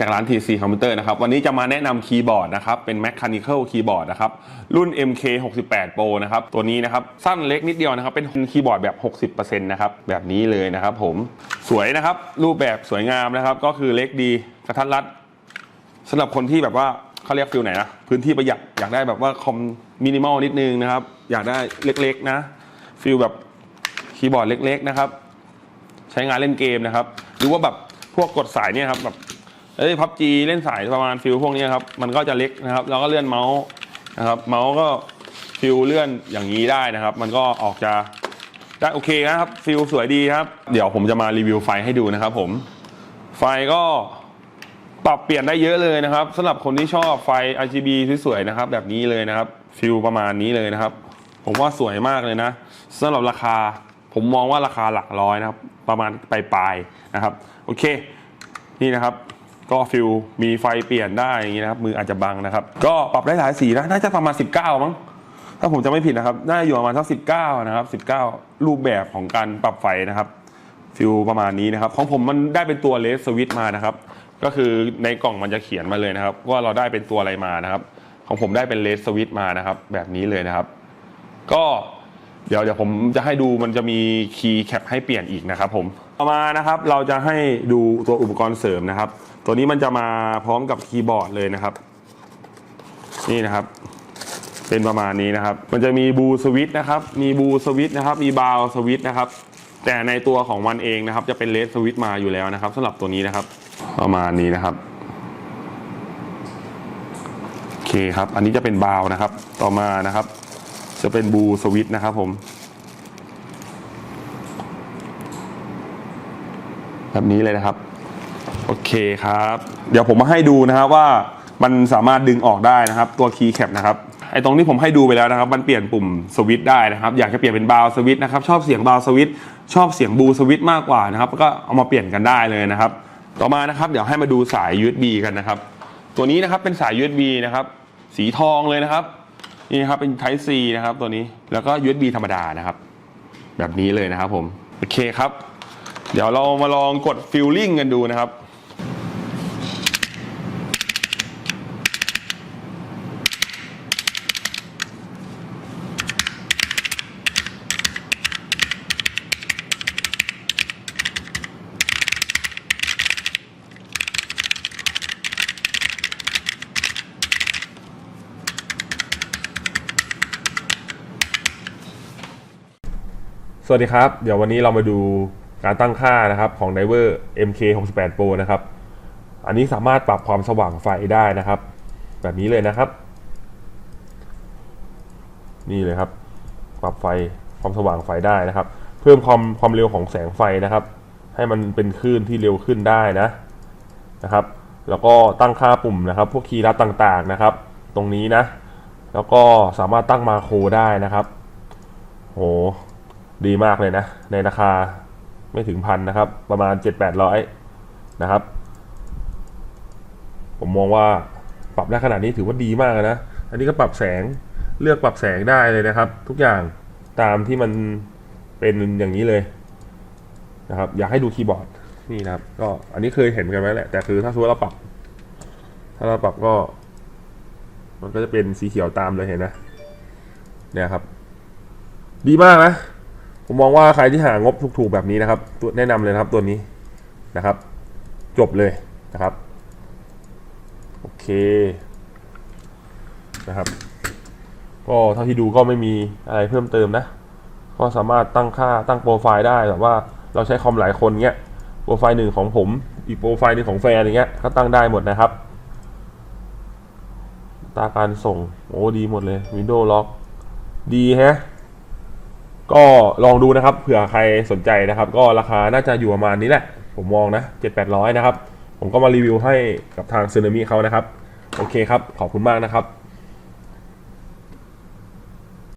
จากร้าน TC Computer นะครับ วันนี้จะมาแนะนำคีย์บอร์ดนะครับ เป็น Mechanical Keyboard นะครับ รุ่น MK 68 Pro นะครับ ตัวนี้นะครับ สั้นเล็กนิดเดียวนะครับ เป็นคีย์บอร์ดแบบ 60%นะครับ แบบนี้เลยนะครับผม สวยนะครับ รูปแบบสวยงามนะครับ ก็คือเล็กดี กระทัดรัดสำหรับคนที่แบบว่าเขาเรียกฟิลไหนนะ พื้นที่ประหยัด อยากได้แบบว่าคอมมินิมอลนิดนึงนะครับ อยากได้เล็กๆนะ ฟิลแบบคีย์บอร์ดเล็ก ๆ นะครับ ใช้งานเล่นเกมนะครับ หรือว่าแบบพวกกดสายเนี่ยครับแบบ เอ้ยพับจีเล่นสายประมาณฟิลพวกนี้ครับ มันก็จะเล็กนะครับ แล้วก็เลื่อนเมาส์นะครับ เมาส์ก็ฟิลเลื่อนอย่างนี้ได้นะครับ มันก็ออกจะได้โอเคนะครับฟิลสวยดีครับ เดี๋ยวผมจะมารีวิวไฟให้ดูนะครับ ผม ไฟก็ปรับเปลี่ยนได้เยอะเลยนะครับสำหรับคนที่ชอบไฟ RGB สวยๆนะครับ แบบนี้เลยนะครับฟิลประมาณนี้เลยนะครับ ผมว่าสวยมากเลยนะสำหรับราคาผมมองว่าราคาหลักร้อยนะครับ ประมาณปลายๆนะครับ โอเค นี่นะครับ ก็ฟิลมีไฟเปลี่ยนได้อย่างนี้นะครับมืออาจจะบังนะครับ ก็ปรับได้หลายสีนะน่าจะประมาณ 19 มั้งถ้าผมจะไม่ผิดนะครับ น่าจะอยู่ประมาณสัก19 นะครับ 19 รูปแบบของการปรับไฟนะครับฟิลประมาณนี้นะครับ ของผมมันได้เป็นตัวเลสสวิตมานะครับ ก็คือในกล่องมันจะเขียนมาเลยนะครับ ว่าเราได้เป็นตัวอะไรมานะครับ ของผมได้เป็นเลสสวิตมานะครับ แบบนี้เลยนะครับ ก็เดี๋ยวเดี๋ยวผมจะให้ดูมันจะมีคีย์แคปให้เปลี่ยนอีกนะครับผม ต่อมานะครับเราจะให้ดูตัวอุปกรณ์เสริมนะครับ ตัวนี้มันจะมาพร้อมกับคีย์บอร์ดเลยนะครับ นี่นะครับ เป็นประมาณนี้นะครับ มันจะมีบูสวิตนะครับ มีบูสวิตนะครับ มีบาวสวิตนะครับ แต่ในตัวของมันเองนะครับ จะเป็นเลสสวิตมาอยู่แล้วนะครับสำหรับตัวนี้นะครับ ประมาณนี้นะครับโอเคครับ อันนี้จะเป็นบาวนะครับ ต่อมานะครับ จะเป็นบูสวิตนะครับผม แบบนี้เลยนะครับ โอเคครับ เดี๋ยวผมมาให้ดูนะครับว่ามันสามารถดึงออกได้นะครับ ตัวคีย์แคปนะครับไอ้ตรงที่ผมให้ดูไปแล้วนะครับ มันเปลี่ยนปุ่มสวิตช์ได้นะครับ อยากจะเปลี่ยนเป็นบาวสวิตช์นะครับ ชอบเสียงบาวสวิตช์ชอบเสียงบูสวิตช์มากกว่านะครับ ก็เอามาเปลี่ยนกันได้เลยนะครับ ต่อมานะครับ เดี๋ยวให้มาดูสาย USB กันนะครับ ตัวนี้นะครับเป็นสาย USB นะครับ สีทองเลยนะครับ นี่นะครับเป็น Type C นะครับตัวนี้ แล้วก็ USB ธรรมดานะครับ แบบนี้เลยนะครับผม โอเคครับ เดี๋ยวเรามาลองกดฟิลลิ่งกันดูนะครับ สวัสดีครับ เดี๋ยววันนี้เรามาดู การตั้งค่านะครับของ Diver MK68 Pro นะครับ อันนี้สามารถปรับความสว่างไฟได้นะครับ แบบนี้เลยนะครับ นี่เลยครับ ปรับไฟความสว่างไฟได้นะครับ เพิ่มความความเร็วของแสงไฟนะครับ ให้มันเป็นคลื่นที่เร็วขึ้นได้นะนะครับ แล้วก็ตั้งค่าปุ่มนะครับ พวกคีย์ลัดต่างๆนะครับ ตรงนี้นะ แล้วก็สามารถตั้งมาโครได้นะครับโหดีมากเลยนะ ในราคา ไม่ถึงพันนะครับ ประมาณ 7-800 นะครับ ผมมองว่าปรับได้ขนาดนี้ถือว่าดีมากนะ อันนี้ก็ปรับแสงเลือกปรับแสงได้เลยนะครับ ทุกอย่างตามที่มันเป็นอย่างนี้เลยนะครับ อยากให้ดูคีย์บอร์ดนี่นะครับ ก็อันนี้เคยเห็นกันไหมแหละแต่คือถ้าสมมติเราปรับ ถ้าเราปรับก็ มันก็จะเป็นสีเขียวตามเลยเห็นนะเนี่ยครับ ดีมากนะ ผมมองว่าใครที่หางบถูกๆแบบนี้นะครับตัวแนะนำเลยนะครับตัวนี้นะครับ จบเลยนะครับโอเคนะครับ ก็เท่าที่ดูก็ไม่มีอะไรเพิ่มเติมนะ ก็สามารถตั้งค่าตั้งโปรไฟล์ได้แบบว่าเราใช้คอมหลายคนเงี้ยโปรไฟล์หนึ่งของผม อีกโปรไฟล์หนึ่งของแฟนอย่างเงี้ยก็ตั้งได้หมดนะครับ ตาการส่ง โอ้ดีหมดเลย Windows Lock ดีแฮะ ก็ลองดูนะครับเผื่อใครสนใจนะครับ ก็ราคาน่าจะอยู่ประมาณนี้แหละ ผมมองนะ7 8 0 0นะครับ ผมก็มารีวิวให้กับทางซีนามิเขานะครับ โอเคครับ ขอบคุณมากนะครับ